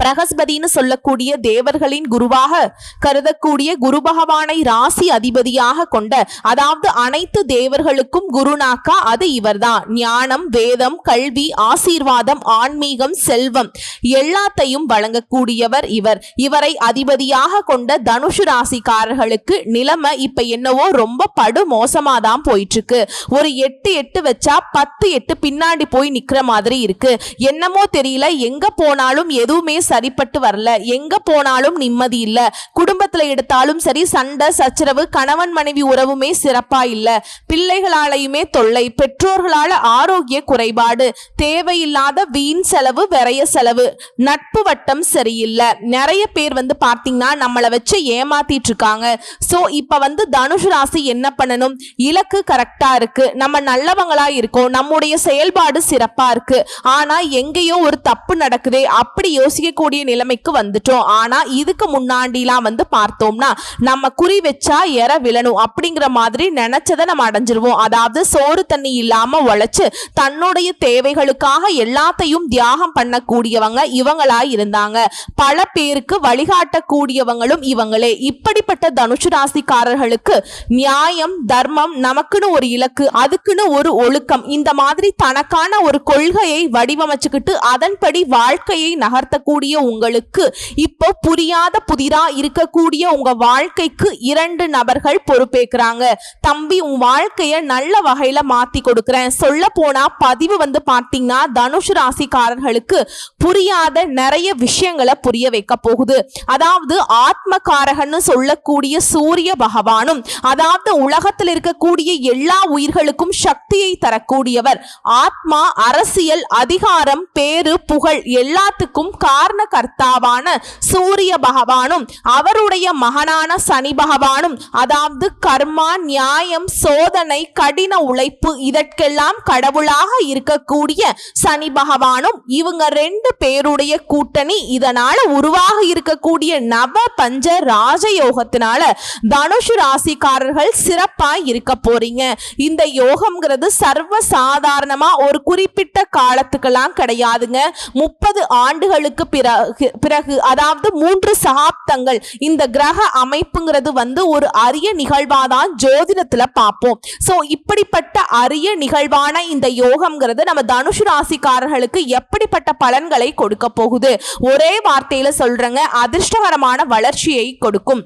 பிரகஸ்பதின்னு சொல்லக்கூடிய தேவர்களின் குருவாக கருதக்கூடிய குரு பகவானை ராசி அதிபதியாக கொண்ட அதாவது அனைத்து தேவர்களுக்கும் குருநாக்கா அது இவர்தான். ஞானம் வேதம் கல்வி ஆசீர்வாதம் ஆன்மீகம் செல்வம் எல்லாத்தையும் வழங்கக்கூடியவர் இவர். இவரை அதிபதியாக கொண்ட தனுஷு ராசிக்காரர்களுக்கு நிலைமை இப்ப என்னவோ ரொம்ப படு மோசமா தான் போயிட்டு இருக்கு ஒரு எட்டு எட்டு வச்சா பத்து எட்டு பின்னாடி போய் நிக்கிற மாதிரி இருக்கு. என்னமோ தெரியல எங்க போனாலும் எதுவுமே சரிப்பட்டு வரல. எங்க போனாலும் நிம்மதி இல்ல. குடும்பத்துல எடுத்தாலும் சரி சண்டை சச்சரவு கணவன் மனைவி உறவுமே சிறப்பா இல்ல. பிள்ளைகளாலையுமே தொல்லை பெற்றோர்களால ஆரோக்கிய குறைபாடு தேவையில்லாத வீண் செலவு விரைய செலவு நட்பு வட்டம் சரியில்லை. நிறைய பேர் வந்து பார்த்தீங்கன்னா நம்மளை வச்சு ஏமாத்திட்டு இருக்காங்க. ஸோ இப்போ வந்து தனுஷ் ராசி என்ன பண்ணணும்? இலக்கு கரெக்டா இருக்கு. நம்ம நல்லவங்களா இருக்கோம். நம்முடைய செயல்பாடு சிறப்பா இருக்கு. ஆனா எங்கேயோ ஒரு தப்பு நடக்குதே அப்படி யோசிக்க யோசிக்கக்கூடிய நிலைமைக்கு வந்துட்டோம். ஆனா இதுக்கு முன்னாடிலாம் வந்து பார்த்தோம்னா நம்ம குறி வச்சா எற விழணும் அப்படிங்கிற மாதிரி நினைச்சதை நம்ம அடைஞ்சிருவோம். அதாவது சோறு தண்ணி இல்லாம உழைச்சு தன்னுடைய தேவைகளுக்காக எல்லாத்தையும் தியாகம் பண்ணக்கூடியவங்க இவங்களா இருந்தாங்க. பல பேருக்கு வழிகாட்டக்கூடியவங்களும் இவங்களே. இப்படிப்பட்ட தனுஷு ராசிக்காரர்களுக்கு நியாயம் தர்மம் நமக்குன்னு ஒரு இலக்கு அதுக்குன்னு ஒரு ஒழுக்கம் இந்த மாதிரி தனக்கான ஒரு கொள்கையை வடிவமைச்சுக்கிட்டு அதன்படி வாழ்க்கையை நகர்த்தக்கூடிய உங்களுக்கு இப்போ புரியாத புதிரா இருக்கக்கூடிய உங்க வாழ்க்கைக்கு இரண்டு நபர்கள் பொறுப்பேற்கிறாங்க தம்பி உன் வாழ்க்கைய நல்ல வகையில மாத்தி கொடுக்குறேன். சொல்ல போனா பதிவு வந்து பாத்தீங்கன்னா தனுஷ் ராசிக்காரர்களுக்கு புரியாத நிறைய விஷயங்களை புரிய வைக்க போகுது. அதாவது ஆத்மகாரகன்னு சொல்லக்கூடிய சூரிய பகவானும் அதாவது உலகத்தில் இருக்கக்கூடிய எல்லா உயிர்களுக்கும் சக்தியை தரக்கூடியவர். ஆத்மா அரசியல் அதிகாரம் பேரு புகழ் எல்லாத்துக்கும் காரண கர்த்தாவான சூரிய பகவானும் அவருடைய மகனான சனி பகவானும் அதாவது கர்மா நியாயம் சோதனை கடின உழைப்பு இதற்கெல்லாம் கடவுளாக இருக்கக்கூடிய சனி பகவானும் இவங்க ரெண்டு பேருடைய கூட்டணி இதனால உருவாக இருக்கக்கூடிய நவ பஞ்ச ராஜயோகத்தினால தனுஷு ராசிக்காரர்கள் சிறப்பாய் இருக்க போறீங்க. இந்த யோகம்ங்கிறது சர்வ சாதாரணமா ஒரு குறிப்பிட்ட காலத்துக்கெல்லாம் கிடையாதுங்க. முப்பது ஆண்டுகளுக்கு பிறகு பிறகு அதாவது மூன்று சகாப்தங்கள். இந்த கிரக அமைப்புங்கிறது வந்து ஒரு அரிய நிகழ்வாதான் ஜோதிடத்துல பார்ப்போம். ஸோ இப்படிப்பட்ட அரிய நிகழ்வான இந்த யோகம்ங்கிறது நம்ம தனுஷ் ராசிக்காரர்களுக்கு எப்படிப்பட்ட பலன்களை கொடுக்க போகுது? ஒரே வார்த்தையில சொல்றேங்க அதிர்ஷ்டகரமான வளர்ச்சியை கொடுக்கும்.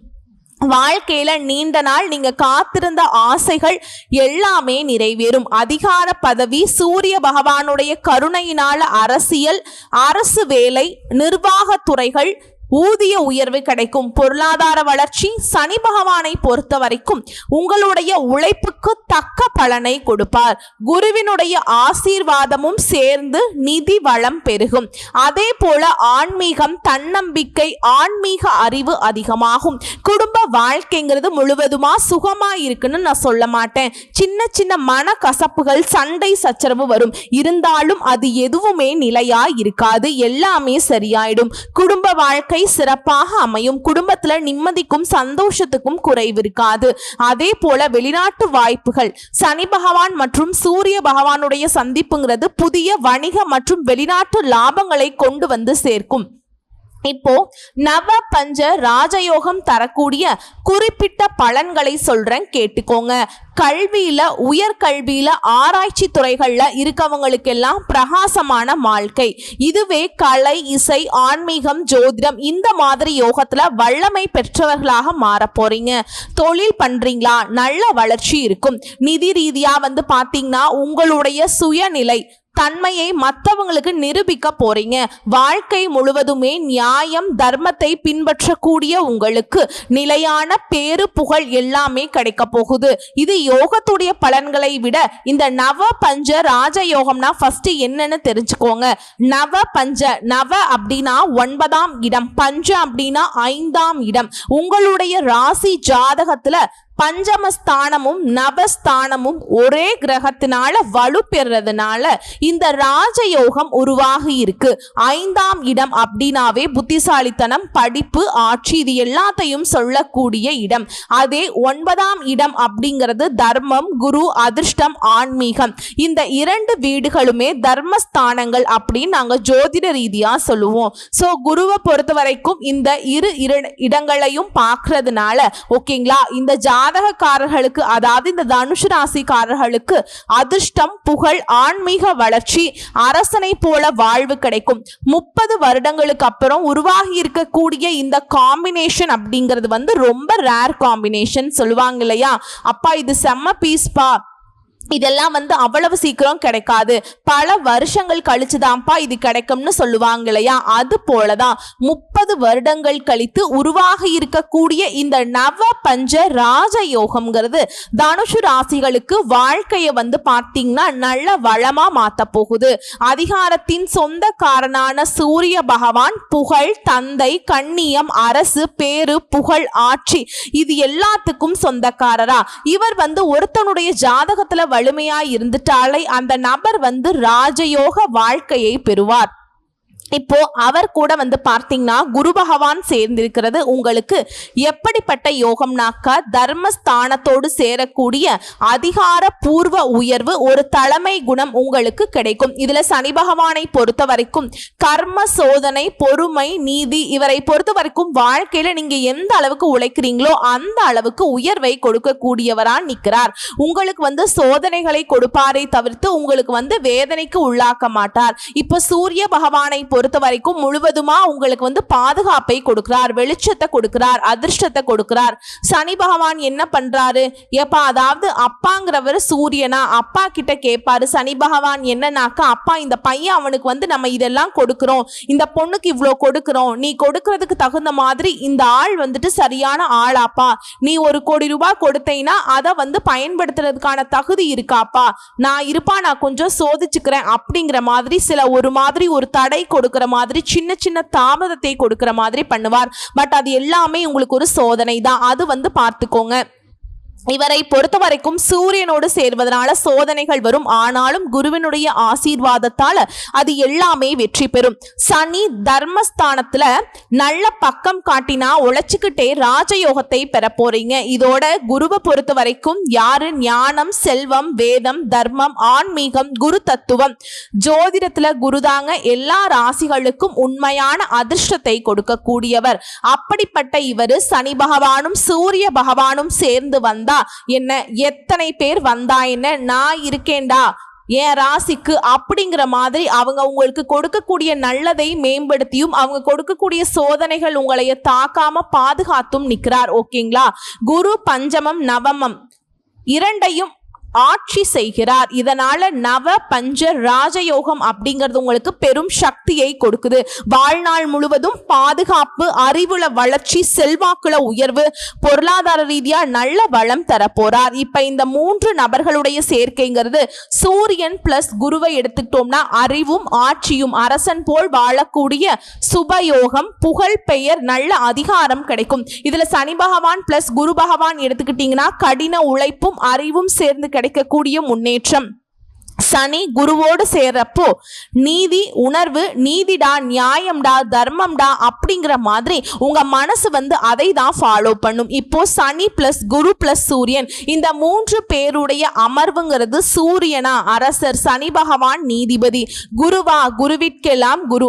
வாழ்க்கையில நீண்ட நாள் நீங்க காத்திருந்த ஆசைகள் எல்லாமே நிறைவேறும். அதிகார பதவி சூரிய பகவானுடைய கருணையினால அரசியல் அரசு வேலை நிர்வாகத் துறைகள் ஊதிய உயர்வு கிடைக்கும். பொருளாதார வளர்ச்சி சனி பகவானை பொறுத்த வரைக்கும் உங்களுடைய உழைப்புக்கு தக்க பலனை கொடுப்பார். குருவினுடைய ஆசீர்வாதமும் சேர்ந்து நிதி வளம் பெருகும். அதே போல ஆன்மீகம் தன்னம்பிக்கை ஆன்மீக அறிவு அதிகமாகும். குடும்ப வாழ்க்கைங்கிறது முழுவதுமா சுகமா இருக்குன்னு நான் சொல்ல மாட்டேன். சின்ன சின்ன மன கசப்புகள் சண்டை சச்சரவு வரும். இருந்தாலும் அது எதுவுமே நிலையா இருக்காது. எல்லாமே சரியாயிடும். குடும்ப வாழ்க்கை சிறப்பாக அமையும் குடும்பத்துல நிம்மதிக்கும் சந்தோஷத்துக்கும் குறைவு இருக்காது அதே போல வெளிநாட்டு வாய்ப்புகள் சனி பகவான் மற்றும் சூரிய பகவானுடைய சந்திப்புங்கிறது புதிய வணிக மற்றும் வெளிநாட்டு லாபங்களை கொண்டு வந்து சேர்க்கும். இப்போ நவ பஞ்ச ராஜயோகம் தரக்கூடிய குறிப்பிட்ட பலன்களை சொல்றேன் கேட்டுக்கோங்க. கல்வியில உயர்கல்வியில ஆராய்ச்சி துறைகள்ல இருக்கவங்களுக்கெல்லாம் பிரகாசமான வாழ்க்கை. இதுவே கலை இசை ஆன்மீகம் ஜோதிடம் இந்த மாதிரி யோகத்துல வல்லமை பெற்றவர்களாக மாற போறீங்க. தொழில் பண்றீங்களா? நல்ல வளர்ச்சி இருக்கும். நிதி ரீதியா வந்து பாத்தீங்கன்னா உங்களுடைய சுயநிலை தன்மையை மற்றவங்களுக்கு நிரூபிக்க போறீங்க. வாழ்க்கை முழுவதுமே நியாயம் தர்மத்தை பின்பற்றக்கூடிய உங்களுக்கு நிலையான பேரு புகழ் எல்லாமே கிடைக்க போகுது. இது யோகத்துடைய பலன்களை விட இந்த நவ பஞ்ச ராஜ யோகம்னா ஃபர்ஸ்ட் என்னன்னு தெரிஞ்சுக்கோங்க. நவ பஞ்ச நவ அப்படின்னா ஒன்பதாம் இடம் பஞ்ச அப்படின்னா ஐந்தாம் இடம். உங்களுடைய ராசி ஜாதகத்துல பஞ்சமஸ்தானமும் நவஸ்தானமும் ஒரே கிரகத்தினால வலு பெறதுனால இந்த ராஜயோகம் உருவாகி இருக்கு ஐந்தாம் இடம் அப்படின்னாவே புத்திசாலித்தனம் படிப்பு ஆட்சி இது எல்லாத்தையும் சொல்லக்கூடிய இடம். அதே ஒன்பதாம் இடம் அப்படிங்கிறது தர்மம் குரு அதிர்ஷ்டம் ஆன்மீகம். இந்த இரண்டு வீடுகளுமே தர்மஸ்தானங்கள் அப்படின்னு நாங்க ஜோதிட ரீதியா சொல்லுவோம். சோ குருவை பொறுத்த வரைக்கும் இந்த இரு இரு- இடங்களையும் பார்க்கறதுனால ஓகேங்களா? இந்த ஜா ஜாதகக்காரர்களுக்கு அதாவது இந்த தனுஷு ராசிக்காரர்களுக்கு அதிர்ஷ்டம் புகழ் ஆன்மீக வளர்ச்சி அரசனை போல வாழ்வு கிடைக்கும். முப்பது வருடங்களுக்கு அப்புறம் உருவாகி இருக்கக்கூடிய இந்த காம்பினேஷன் அப்படிங்கிறது வந்து ரொம்ப ரேர் காம்பினேஷன் சொல்லுவாங்க இல்லையா? அப்பா இது செம்ம பீஸ்பா இதெல்லாம் வந்து அவ்வளவு சீக்கிரம் கிடைக்காது. பல வருஷங்கள் கழிச்சுதான்ப்பா இது கிடைக்கும்னு சொல்லுவாங்க இல்லையா? அது போலதான் முப்பது வருடங்கள் கழித்து உருவாகி இருக்கக்கூடிய இந்த நவ பஞ்ச ராஜ யோகம்ங்கிறது தனுஷு ராசிகளுக்கு வாழ்க்கையை வந்து பார்த்தீங்கன்னா நல்ல வளமா மாத்த போகுது. அதிகாரத்தின் சொந்தக்காரனான சூரிய பகவான் புகழ் தந்தை கண்ணியம் அரசு பேரு புகழ் ஆட்சி இது எல்லாத்துக்கும் சொந்தக்காரரா. இவர் வந்து ஒருத்தனுடைய ஜாதகத்துல வலிமையாய் இருந்துட்டாலே அந்த நபர் வந்து ராஜயோக வாழ்க்கையை பெறுவார். இப்போ அவர் கூட வந்து பார்த்தீங்கன்னா குரு பகவான் சேர்ந்திருக்கிறது உங்களுக்கு எப்படிப்பட்ட யோகம்னாக்கா தர்மஸ்தானத்தோடு சேரக்கூடிய அதிகார பூர்வ உயர்வு ஒரு தலைமை குணம் உங்களுக்கு கிடைக்கும். இதுல சனி பகவானை பொறுத்த வரைக்கும் கர்ம சோதனை பொறுமை நீதி இவரை பொறுத்த வரைக்கும் வாழ்க்கையில நீங்க எந்த அளவுக்கு உழைக்கிறீங்களோ அந்த அளவுக்கு உயர்வை கொடுக்கக்கூடியவரா நிற்கிறார் உங்களுக்கு வந்து சோதனைகளை கொடுப்பாரை தவிர்த்து உங்களுக்கு வந்து வேதனைக்கு உள்ளாக்க மாட்டார். இப்போ சூரிய பகவானை பொறுத்த வரைக்கும் முழுவதுமா உங்களுக்கு வந்து பாதுகாப்பை கொடுக்கிறார் வெளிச்சத்தை கொடுக்கிறார் அதிர்ஷ்டத்தை கொடுக்கிறார். சனி பகவான் என்ன பண்றாரு? ஏப்பா அதாவது அப்பாங்கிறவர் சூரியனா? அப்பா கிட்ட கேட்பாரு சனி பகவான் என்னன்னாக்கா அப்பா இந்த பையன் அவனுக்கு வந்து நம்ம இதெல்லாம் கொடுக்கிறோம். இந்த பொண்ணுக்கு இவ்வளோ கொடுக்கிறோம். நீ கொடுக்கறதுக்கு தகுந்த மாதிரி இந்த ஆள் வந்துட்டு சரியான ஆளாப்பா. நீ ஒரு கோடி ரூபாய் கொடுத்தீங்கன்னா அதை வந்து பயன்படுத்துறதுக்கான தகுதி இருக்காப்பா. நான் இருப்பா நான் கொஞ்சம் சோதிச்சுக்கிறேன் அப்படிங்கிற மாதிரி சில ஒரு மாதிரி ஒரு தடை கொடுக்கிற மாதிரி சின்ன சின்ன தாமதத்தை கொடுக்கிற மாதிரி பண்ணுவார். பட் அது எல்லாமே உங்களுக்கு ஒரு சோதனை தான் அது வந்து பார்த்துக்கோங்க. இவரை பொறுத்த வரைக்கும் சூரியனோடு சேர்வதனால சோதனைகள் வரும். ஆனாலும் குருவினுடைய ஆசீர்வாதத்தால அது எல்லாமே வெற்றி பெறும். சனி தர்மஸ்தானத்துல நல்ல பக்கம் காட்டினா உழைச்சுக்கிட்டே ராஜயோகத்தை பெற போறீங்க. இதோட குருவை பொறுத்த வரைக்கும் யாரு? ஞானம் செல்வம் வேதம் தர்மம் ஆன்மீகம் குரு தத்துவம். ஜோதிடத்துல குருதாங்க எல்லா ராசிகளுக்கும் உண்மையான அதிர்ஷ்டத்தை கொடுக்கக்கூடியவர். அப்படிப்பட்ட இவர் சனி பகவானும் சூரிய பகவானும் சேர்ந்து வந்தார் வந்தா என்ன எத்தனை பேர் வந்தா என்ன? நான் இருக்கேன்டா. என் ராசிக்கு அப்படிங்கிற மாதிரி அவங்க உங்களுக்கு கொடுக்கக்கூடிய நல்லதை மேம்படுத்தியும் அவங்க கொடுக்கக்கூடிய சோதனைகள் உங்களைய தாக்காம பாதுகாத்தும் நிற்கிறார் ஓகேங்களா? குரு பஞ்சமம் நவமம். இரண்டையும் ஆட்சி செய்கிறார். இதனால நவ பஞ்ச ராஜயோகம் அப்படிங்கிறது உங்களுக்கு பெரும் சக்தியை கொடுக்குது. வாழ்நாள் முழுவதும் பாதுகாப்பு அறிவுல வளர்ச்சி செல்வாக்குல உயர்வு பொருளாதார ரீதியா நல்ல வளம் தரப்போறார். போறார் இப்ப இந்த மூன்று நபர்களுடைய சேர்க்கைங்கிறது சூரியன் பிளஸ் குருவை எடுத்துக்கிட்டோம்னா அறிவும் ஆட்சியும் அரசன் போல் வாழக்கூடிய சுபயோகம் புகழ் பெயர் நல்ல அதிகாரம் கிடைக்கும். இதுல சனி பகவான் பிளஸ் குரு பகவான் எடுத்துக்கிட்டீங்கன்னா கடின உழைப்பும் அறிவும் சேர்ந்து கிடைக்கும். கிடைக்கக்கூடிய முன்னேற்றம். சனி குருவோடு சேர்றப்போ நீதி உணர்வு நீதிடா நியாயம்டா தர்மம்டா அப்படிங்கிற மாதிரி உங்க மனசு வந்து அதை தான் ஃபாலோ பண்ணும். இப்போ சனி பிளஸ் குரு பிளஸ் சூரியன் இந்த மூன்று பேருடைய அமர்வுங்கிறது சூரியனா அரசர் சனி பகவான் நீதிபதி. குருவா குருவிற்கெல்லாம் குரு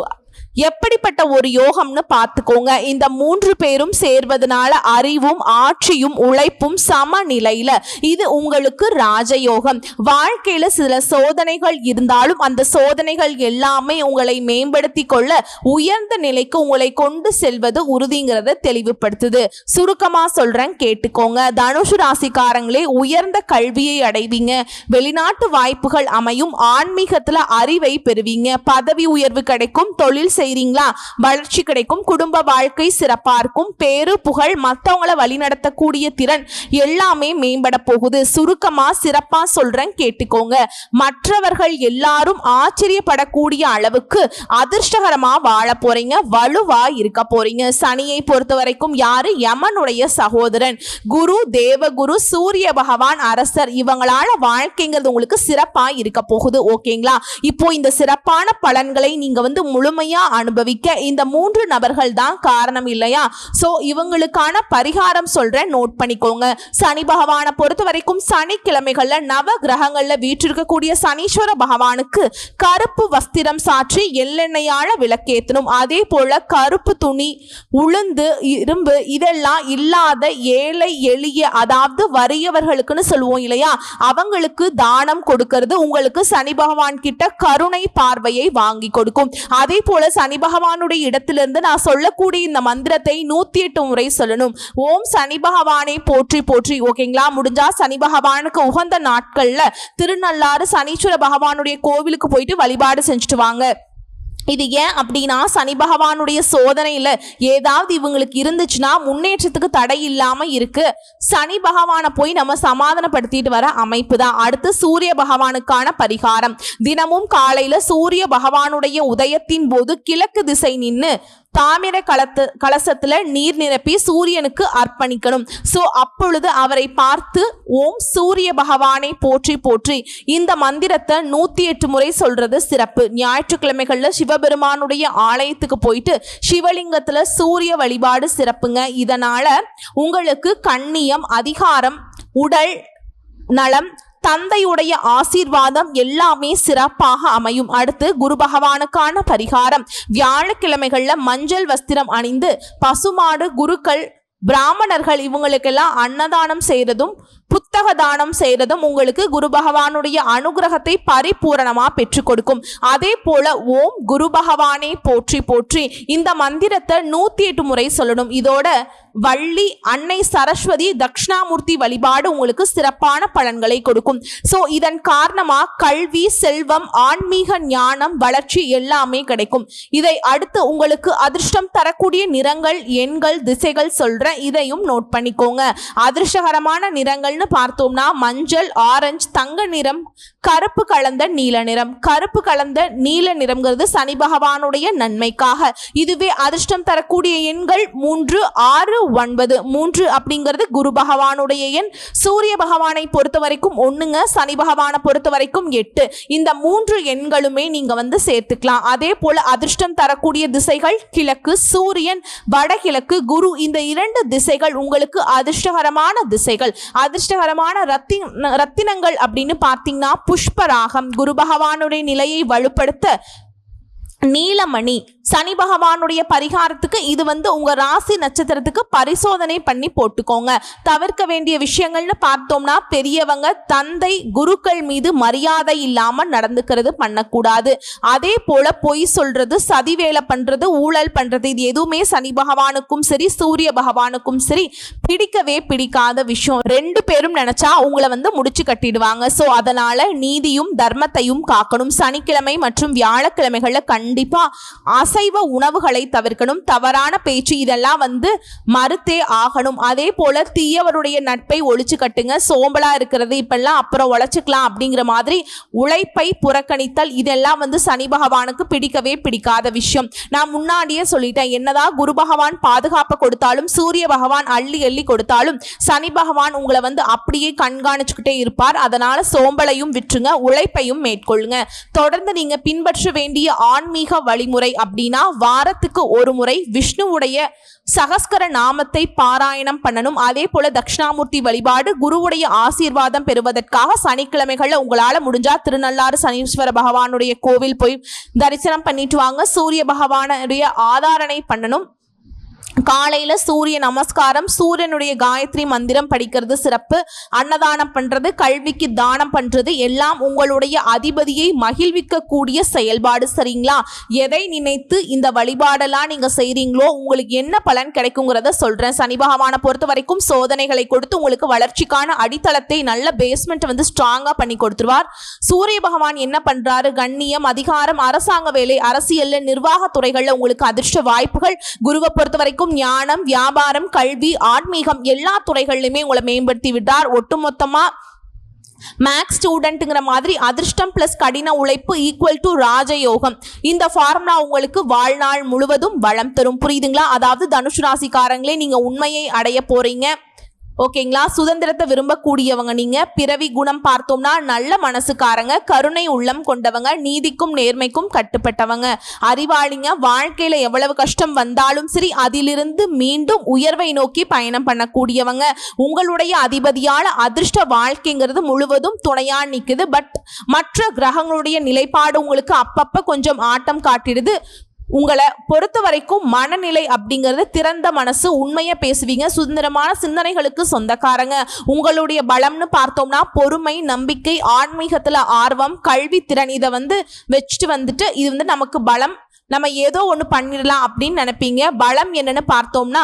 எப்படிப்பட்ட ஒரு யோகம்னு பார்த்துக்கோங்க. இந்த மூன்று பேரும் சேர்வதனால அறிவும் ஆட்சியும் உழைப்பும் சமநிலையில. இது உங்களுக்கு ராஜயோகம். வாழ்க்கையில சில சோதனைகள் இருந்தாலும் அந்த சோதனைகள் எல்லாமே உங்களை மேம்படுத்தி கொள்ள உயர்ந்த நிலைக்கு உங்களை கொண்டு செல்வது உறுதிங்கிறத தெளிவுபடுத்துது. சுருக்கமா சொல்றேன் கேட்டுக்கோங்க. தனுஷு ராசிக்காரங்களே உயர்ந்த கல்வியை அடைவீங்க. வெளிநாட்டு வாய்ப்புகள் அமையும். ஆன்மீகத்துல அறிவை பெறுவீங்க. பதவி உயர்வு கிடைக்கும். தொழில் செய்றீங்களா? வளர்ச்சி கிடைக்கும் குடும்ப வாழ்க்கை சிறப்பா இருக்கும் பேரு புகழ் மற்றவங்கள வழிநடத்தக்கூடிய திறன் எல்லாமே மேம்பட போகுது. சுருக்கமா சிறப்பா சொல்றேன் கேட்டுக்கோங்க. மற்றவர்கள் எல்லாரும் ஆச்சரியப்படக்கூடிய அளவுக்கு அதிர்ஷ்டகரமா வாழ போறீங்க வலுவா இருக்க போறீங்க. சனியை பொறுத்த வரைக்கும் யாரு? யமனுடைய சகோதரன். குரு தேவகுரு சூரிய பகவான் அரசர். இவங்களால வாழ்க்கைங்கிறது உங்களுக்கு சிறப்பா இருக்க போகுது. ஓகேங்களா? இப்போ இந்த சிறப்பான பலன்களை நீங்க வந்து முழுமையா அனுபவிக்க இந்த மூன்று நபர்கள் தான் காரணம் இல்லையா? சோ இவங்களுக்கான பரிகாரம் சொல்றேன். நோட் பண்ணிக்கோங்க. சனி பகவானை பொறுத்த வரைக்கும் சனிக்கிழமைகள்ல நவ கிரகங்கள்ல வீற்றிருக்கக்கூடிய சனீஸ்வர பகவானுக்கு கருப்பு வஸ்திரம் சாற்றி எள்ளெண்ணெயால விளக்கேற்றணும் அதே போல கருப்பு துணி உளுந்து இரும்பு இதெல்லாம் இல்லாத ஏழை எளிய அதாவது வறியவர்களுக்குன்னு சொல்லுவோம் இல்லையா? அவங்களுக்கு தானம் கொடுக்கிறது. உங்களுக்கு சனி பகவான் கிட்ட கருணை பார்வையை வாங்கி கொடுக்கும். அதே போல சனி பகவானுடைய இடத்திலிருந்து நான் சொல்லக்கூடிய இந்த மந்திரத்தை நூத்தி எட்டு முறை சொல்லணும். ஓம் சனி பகவானை போற்றி போற்றி. ஓகேங்களா? முடிஞ்சா சனி பகவானுக்கு உகந்த நாட்கள்ல திருநள்ளாறு சனீஸ்வர பகவானுடைய கோவிலுக்கு போயிட்டு வழிபாடு செஞ்சுட்டு வாங்க. இது ஏன் அப்படின்னா சனி பகவானுடைய சோதனையில் ஏதாவது இவங்களுக்கு இருந்துச்சுன்னா முன்னேற்றத்துக்கு தடை இல்லாமல் இருக்கு. சனி பகவானை போய் நம்ம சமாதானப்படுத்திட்டு வர அமைப்பு தான் அடுத்து சூரிய பகவானுக்கான பரிகாரம். தினமும் காலையில் சூரிய பகவானுடைய உதயத்தின் போது கிழக்கு திசை நின்று தாமிர கலத்து கலசத்துல நீர் நிரப்பி சூரியனுக்கு அர்ப்பணிக்கணும். சோ அப்பொழுது அவரை பார்த்து ஓம் சூரிய பகவானை போற்றி போற்றி. இந்த மந்திரத்தை நூத்தி எட்டு முறை சொல்றது சிறப்பு. ஞாயிற்றுக்கிழமைகள்ல சிவபெருமானுடைய ஆலயத்துக்கு போயிட்டு சிவலிங்கத்துல சூரிய வழிபாடு சிறப்புங்க. இதனால உங்களுக்கு கண்ணியம் அதிகாரம் உடல் நலம் தந்தையுடைய ஆசீர்வாதம் எல்லாமே சிறப்பாக அமையும். அடுத்து குரு பகவானுக்கான பரிகாரம். வியாழக்கிழமைகளில் மஞ்சள் வஸ்திரம் அணிந்து பசுமாடு குருக்கள் பிராமணர்கள் இவங்களுக்கெல்லாம் அன்னதானம் செய்யறதும் புத்தக தானம் செய்யறதும் உங்களுக்கு குரு பகவானுடைய அனுகிரகத்தை பரிபூரணமா பெற்று கொடுக்கும். அதே போல ஓம் குரு பகவானை போற்றி போற்றி இந்த மந்திரத்தை நூத்தி எட்டு முறை சொல்லணும். இதோட வள்ளி அன்னை சரஸ்வதி தக்ஷணாமூர்த்தி வழிபாடு உங்களுக்கு சிறப்பான பலன்களை கொடுக்கும். ஸோ இதன் காரணமா கல்வி செல்வம் ஆன்மீக ஞானம் வளர்ச்சி எல்லாமே கிடைக்கும். இதை அடுத்து உங்களுக்கு அதிர்ஷ்டம் தரக்கூடிய நிறங்கள் எண்கள் திசைகள் சொல்ற சொல்றேன் இதையும் நோட் பண்ணிக்கோங்க. அதிர்ஷ்டகரமான நிறங்கள்னு பார்த்தோம்னா மஞ்சள் ஆரஞ்சு தங்க நிறம் கருப்பு கலந்த நீல நிறம். கருப்பு கலந்த நீல நிறம்ங்கிறது சனி பகவானுடைய நன்மைக்காக. இதுவே அதிர்ஷ்டம் தரக்கூடிய எண்கள் மூன்று ஆறு ஒன்பது. மூன்று அப்படிங்கிறது குரு பகவானுடைய எண். சூரிய பகவானை பொறுத்த வரைக்கும் ஒண்ணுங்க சனி பகவானை பொறுத்த வரைக்கும் எட்டு. இந்த மூன்று எண்களுமே நீங்க வந்து சேர்த்துக்கலாம். அதே போல அதிர்ஷ்டம் தரக்கூடிய திசைகள் கிழக்கு சூரியன் வடகிழக்கு குரு. இந்த இரண்டு திசைகள் உங்களுக்கு அதிர்ஷ்டகரமான திசைகள். அதிர்ஷ்டகரமான ரத்தி ரத்தினங்கள் அப்படின்னு பார்த்தீங்கன்னா புஷ்பராகம் குரு பகவானுடைய நிலையை வலுப்படுத்த நீலமணி சனி பகவானுடைய பரிகாரத்துக்கு இது வந்து உங்க ராசி நட்சத்திரத்துக்கு பரிசோதனை பண்ணி போட்டுக்கோங்க. தவிர்க்க வேண்டிய விஷயங்கள்னு பார்த்தோம்னா பெரியவங்க தந்தை குருக்கள் மீது மரியாதை இல்லாம நடந்துக்கிறது பண்ணக்கூடாது. அதே போல பொய் சொல்றது சதி வேலை பண்றது ஊழல் பண்றது இது எதுவுமே சனி பகவானுக்கும் சரி சூரிய பகவானுக்கும் சரி பிடிக்கவே பிடிக்காத விஷயம். ரெண்டு பேரும் நினைச்சா உங்களை வந்து முடிச்சு கட்டிடுவாங்க. ஸோ அதனால நீதியும் தர்மத்தையும் காக்கணும். சனிக்கிழமை மற்றும் வியாழக்கிழமைகள்ல கண்டிப்பா அசைவ உணவுகளை தவிர்க்கணும். தவறான பேச்சு இதெல்லாம் வந்து மறுத்தே ஆகணும். அதே போல தீயவருடைய நட்பை ஒழிச்சு கட்டுங்க. சோம்பலா இருக்கிறது இப்பெல்லாம் அப்புறம் உழைச்சிக்கலாம் அப்படிங்கிற மாதிரி உழைப்பை புறக்கணித்தல் இதெல்லாம் வந்து சனி பகவானுக்கு பிடிக்கவே பிடிக்காத விஷயம். நான் முன்னாடியே சொல்லிட்டேன். என்னதான் குரு பகவான் பாதுகாப்பை கொடுத்தாலும் சூரிய பகவான் அள்ளி அள்ளி கொடுத்தாலும் சனி பகவான் உங்களை வந்து அப்படியே கண்காணிச்சுக்கிட்டே இருப்பார். அதனால சோம்பலையும் விட்டுருங்க. உழைப்பையும் மேற்கொள்ளுங்க. தொடர்ந்து நீங்க பின்பற்ற வேண்டிய ஆன்மீக ஆன்மீக வழிமுறை அப்படின்னா வாரத்துக்கு ஒரு முறை விஷ்ணுவுடைய சகஸ்கர நாமத்தை பாராயணம் பண்ணணும். அதே போல தட்சிணாமூர்த்தி வழிபாடு குருவுடைய ஆசீர்வாதம் பெறுவதற்காக சனிக்கிழமைகள்ல உங்களால முடிஞ்சா திருநள்ளாறு சனீஸ்வர பகவானுடைய கோவில் போய் தரிசனம் பண்ணிட்டு வாங்க. சூரிய பகவானுடைய ஆதாரணை பண்ணணும். காலையில சூரிய நமஸ்காரம் சூரியனுடைய காயத்ரி மந்திரம் படிக்கிறது சிறப்பு. அன்னதானம் பண்றது கல்விக்கு தானம் பண்றது எல்லாம் உங்களுடைய அதிபதியை மகிழ்விக்க கூடிய செயல்பாடு சரிங்களா? எதை நினைத்து இந்த வழிபாடெல்லாம் நீங்க செய்றீங்களோ உங்களுக்கு என்ன பலன் கிடைக்குங்கிறத சொல்றேன். சனி பகவானை பொறுத்த வரைக்கும் சோதனைகளை கொடுத்து உங்களுக்கு வளர்ச்சிக்கான அடித்தளத்தை நல்ல பேஸ்மெண்ட் வந்து ஸ்ட்ராங்கா பண்ணி கொடுத்துருவார். சூரிய பகவான் என்ன பண்றாரு? கண்ணியம் அதிகாரம் அரசாங்க வேலை அரசியலில் நிர்வாக துறைகள்ல உங்களுக்கு அதிர்ஷ்ட வாய்ப்புகள். குருவை பொறுத்த வரைக்கும் ஞானம் வியாபாரம் கல்வி ஆன்மீகம் எல்லா துறைகளிலுமே உங்களை மேம்படுத்தி விட்டார். ஒட்டுமொத்தமாக மேக்ஸ் ஸ்டூடெண்ட்டுங்கிற மாதிரி அதிர்ஷ்டம் பிளஸ் கடின உழைப்பு ஈக்குவல் டு ராஜயோகம். இந்த ஃபார்முலா உங்களுக்கு வாழ்நாள் முழுவதும் வளம் தரும். புரியுதுங்களா? அதாவது தனுஷ் ராசிக்காரங்களே நீங்கள் உண்மையை அடைய போறீங்க. ஓகேங்களா? சுதந்திரத்தை விரும்பக்கூடியவங்க நீங்க. பிறவி குணம் பார்த்தோம்னா நல்ல மனசுக்காரங்க கருணை உள்ளம் கொண்டவங்க நீதிக்கும் நேர்மைக்கும் கட்டுப்பட்டவங்க. அறிவாளிங்க வாழ்க்கையில எவ்வளவு கஷ்டம் வந்தாலும் சரி அதிலிருந்து மீண்டும் உயர்வை நோக்கி பயணம் பண்ணக்கூடியவங்க. உங்களுடைய அதிபதியால அதிர்ஷ்ட வாழ்க்கைங்கிறது முழுவதும் துணையா நிற்குது பட் மற்ற கிரகங்களுடைய நிலைப்பாடு உங்களுக்கு அப்பப்ப கொஞ்சம் ஆட்டம் காட்டிடுது. உங்களை பொறுத்த வரைக்கும் மனநிலை அப்படிங்கிறது திறந்த மனசு உண்மையை பேசுவீங்க. சுதந்திரமான சிந்தனைகளுக்கு சொந்தக்காரங்க. உங்களுடைய பலம்னு பார்த்தோம்னா பொறுமை நம்பிக்கை ஆன்மீகத்தில் ஆர்வம் கல்வி திறன் இதை வந்து வச்சுட்டு வந்துட்டு இது வந்து நமக்கு பலம் நம்ம ஏதோ ஒன்று பண்ணிடலாம் அப்படின்னு நினைப்பீங்க. பலம் என்னன்னு பார்த்தோம்னா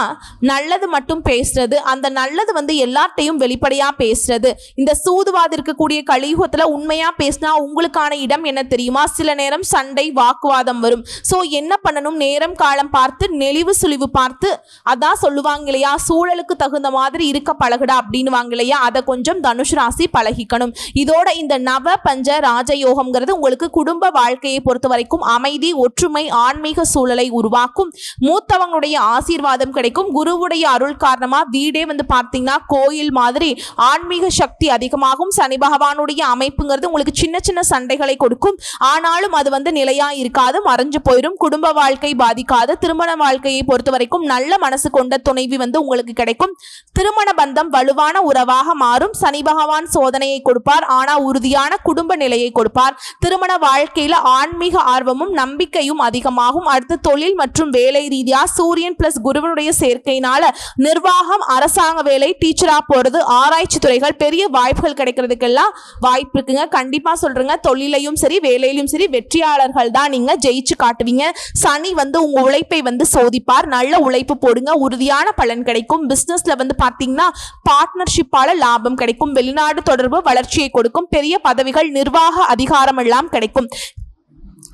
நல்லது மட்டும் பேசுறது அந்த நல்லது வந்து எல்லார்ட்டையும் வெளிப்படையா பேசுறது. இந்த சூதுவாது இருக்கக்கூடிய கலியுகத்துல உண்மையா பேசினா உங்களுக்கான இடம் என்ன தெரியுமா? சில நேரம் சண்டை வாக்குவாதம் வரும். ஸோ என்ன பண்ணணும்? நேரம் காலம் பார்த்து நெளிவு சுழிவு பார்த்து அதான் சொல்லுவாங்க இல்லையா? சூழலுக்கு தகுந்த மாதிரி இருக்க பழகுடா அப்படின்னுவாங்க இல்லையா? அதை கொஞ்சம் தனுஷ் ராசி பழகிக்கணும். இதோட இந்த நவ பஞ்ச ராஜயோகம்ங்கிறது உங்களுக்கு குடும்ப வாழ்க்கையை பொறுத்த வரைக்கும் அமைதி ஒற்றுமை ஆன்மீக சூழலை உருவாக்கும். மூத்தவங்களுடைய ஆசீர்வாதம் கிடைக்கும். குருவுடைய அருள் காரணமா வீடே வந்து பார்த்தீங்கன்னா கோயில் மாதிரி ஆன்மீக சக்தி அதிகமாகும். சனி பகவானுடைய அமைப்புங்கிறது உங்களுக்கு சின்ன சின்ன சண்டைகளை கொடுக்கும். ஆனாலும் அது வந்து நிலையா இருக்காது மறைஞ்சு போயிடும் குடும்ப வாழ்க்கை பாதிக்காது. திருமண வாழ்க்கையை பொறுத்த வரைக்கும் நல்ல மனசு கொண்ட துணைவி வந்து உங்களுக்கு கிடைக்கும். திருமண பந்தம் வலுவான உறவாக மாறும். சனி பகவான் சோதனையை கொடுப்பார். ஆனா உறுதியான குடும்ப நிலையை கொடுப்பார். திருமண வாழ்க்கையில ஆன்மீக ஆர்வமும் நம்பிக்கையும் அதிகமாகும். அடுத்து தொழில் மற்றும் வேலை ரீதியா சூரியன் பிளஸ் குருவனுடைய சேர்க்கையினால நிர்வாகம் அரசாங்க வேலை டீச்சரா போறது ஆராய்ச்சி துறைகள் பெரிய வாய்ப்புகள் கிடைக்கிறதுக்கெல்லாம் வாய்ப்பு இருக்குங்க. கண்டிப்பா சொல்றேங்க. தொழிலையும் சரி வேலையிலும் சரி வெற்றியாளர்கள் தான் நீங்க ஜெயிச்சு காட்டுவீங்க. சனி வந்து உங்க உழைப்பை வந்து சோதிப்பார். நல்ல உழைப்பு போடுங்க. உறுதியான பலன் கிடைக்கும். பிசினஸ்ல வந்து பாத்தீங்கன்னா பார்ட்னர்ஷிப்பால லாபம் கிடைக்கும். வெளிநாடு தொடர்பு வளர்ச்சியை கொடுக்கும். பெரிய பதவிகள் நிர்வாக அதிகாரம் எல்லாம் கிடைக்கும்.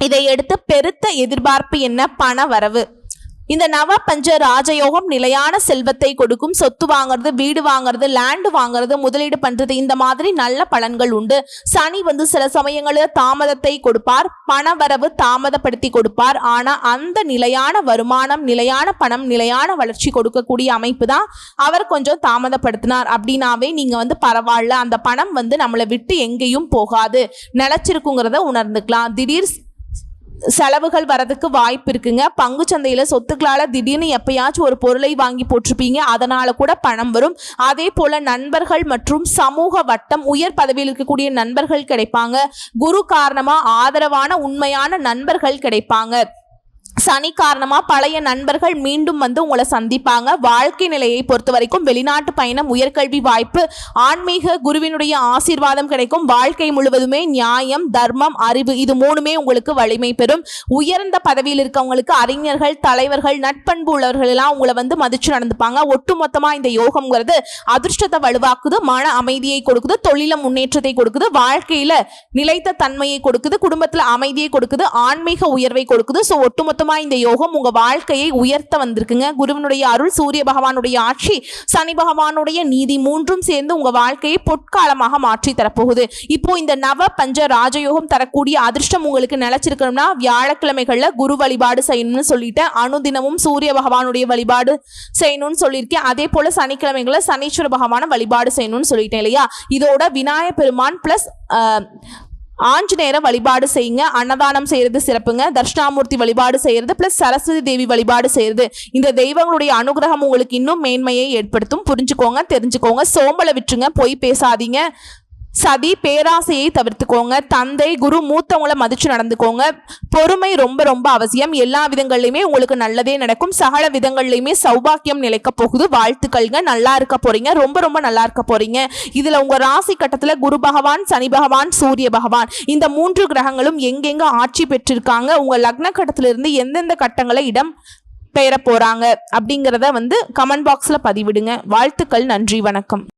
இதையடுத்து பெருத்த எதிர்பார்ப்பு என்ன? பண வரவு. இந்த நவ பஞ்ச ராஜயோகம் நிலையான செல்வத்தை கொடுக்கும். சொத்து வாங்குறது வீடு வாங்குறது லேண்டு வாங்குறது முதலீடு பண்றது இந்த மாதிரி நல்ல பலன்கள் உண்டு. சனி வந்து சில சமயங்களில் தாமதத்தை கொடுப்பார். பண வரவு தாமதப்படுத்தி கொடுப்பார். ஆனா அந்த நிலையான வருமானம் நிலையான பணம் நிலையான வளர்ச்சி கொடுக்கக்கூடிய அமைப்பு தான் அவர் கொஞ்சம் தாமதப்படுத்தினார். அப்படின்னாவே நீங்க வந்து பரவாயில்ல. அந்த பணம் வந்து நம்மளை விட்டு எங்கேயும் போகாது. நிலச்சிருக்குங்கிறத உணர்ந்துக்கலாம். திடீர் செலவுகள் வரதுக்கு வாய்ப்பு இருக்குங்க. பங்கு சந்தையில் சொத்துக்களால் திடீர்னு எப்பயாச்சும் ஒரு பொருளை வாங்கி போட்டிருப்பீங்க. அதனால கூட பணம் வரும். அதே போல நண்பர்கள் மற்றும் சமூக வட்டம் உயர் பதவியில் இருக்கக்கூடிய நண்பர்கள் கிடைப்பாங்க. குரு காரணமாக ஆதரவான உண்மையான நண்பர்கள் கிடைப்பாங்க. சனி காரணமாக பழைய நண்பர்கள் மீண்டும் வந்து உங்களை சந்திப்பாங்க. வாழ்க்கை நிலையை பொறுத்த வரைக்கும் வெளிநாட்டு பயணம் உயர்கல்வி வாய்ப்பு ஆன்மீக குருவினுடைய ஆசீர்வாதம் கிடைக்கும். வாழ்க்கை முழுவதுமே நியாயம் தர்மம் அறிவு இது மூணுமே உங்களுக்கு வலிமை பெறும். உயர்ந்த பதவியில் இருக்கவங்களுக்கு அறிஞர்கள் தலைவர்கள் நட்பண்பு உள்ளவர்கள் எல்லாம் உங்களை வந்து மதிச்சு நடந்துப்பாங்க. ஒட்டுமொத்தமாக இந்த யோகம்ங்கிறது அதிர்ஷ்டத்தை வலுவாக்குது மன அமைதியை கொடுக்குது தொழில முன்னேற்றத்தை கொடுக்குது வாழ்க்கையில நிலைத்த தன்மையை கொடுக்குது குடும்பத்தில் அமைதியை கொடுக்குது ஆன்மீக உயர்வை கொடுக்குது. ஸோ ஒட்டுமொத்தமாக மூலமாக இந்த யோகம் உங்கள் வாழ்க்கையை உயர்த்த வந்திருக்குங்க. குருவனுடைய அருள் சூரிய பகவானுடைய ஆட்சி சனி பகவானுடைய நீதி மூன்றும் சேர்ந்து உங்கள் வாழ்க்கையை பொற்காலமாக மாற்றி தரப்போகுது. இப்போ இந்த நவ பஞ்ச ராஜயோகம் தரக்கூடிய அதிர்ஷ்டம் உங்களுக்கு நிலச்சிருக்கணும்னா வியாழக்கிழமைகளில் குரு வழிபாடு செய்யணும்னு சொல்லிட்டேன் அனுதினமும் சூரிய பகவானுடைய வழிபாடு செய்யணும்னு சொல்லியிருக்கேன். அதே போல் சனிக்கிழமைகளில் சனீஸ்வர பகவான வழிபாடு செய்யணும்னு சொல்லிட்டேன் இல்லையா? இதோட விநாயக பெருமான் பிளஸ் ஆஞ்சநேயரை வழிபாடு செய்யுங்க. அன்னதானம் செய்யறது சிறப்புங்க. தர்ஷ்ணாமூர்த்தி வழிபாடு செய்யறது பிளஸ் சரஸ்வதி தேவி வழிபாடு செய்யறது. இந்த தெய்வங்களுடைய அனுகிரகம் உங்களுக்கு இன்னும் மேன்மையை ஏற்படுத்தும். புரிஞ்சுக்கோங்க தெரிஞ்சுக்கோங்க. சோம்பலை விட்டுருங்க பொய் பேசாதீங்க. சதி பேராசையை தவிர்த்துக்கோங்க. தந்தை குரு மூத்தவங்கள மதிச்சு நடந்துக்கோங்க. பொறுமை ரொம்ப ரொம்ப அவசியம். எல்லா விதங்கள்லையுமே உங்களுக்கு நல்லதே நடக்கும். சகல விதங்கள்லையுமே சௌபாக்கியம் நிலைக்க போகுது. வாழ்த்துக்கள்ங்க. நல்லா இருக்க போறீங்க. ரொம்ப ரொம்ப நல்லா இருக்க போறீங்க. இதுல உங்க ராசி கட்டத்துல குரு பகவான் சனி பகவான் சூரிய பகவான். இந்த மூன்று கிரகங்களும் எங்கெங்க ஆட்சி பெற்றிருக்காங்க? உங்க லக்ன கட்டத்திலிருந்து எந்தெந்த கட்டங்களை இடம் பெயர போறாங்க? அப்படிங்கிறத வந்து கமெண்ட் பாக்ஸ்ல பதிவிடுங்க. வாழ்த்துக்கள். நன்றி. வணக்கம்.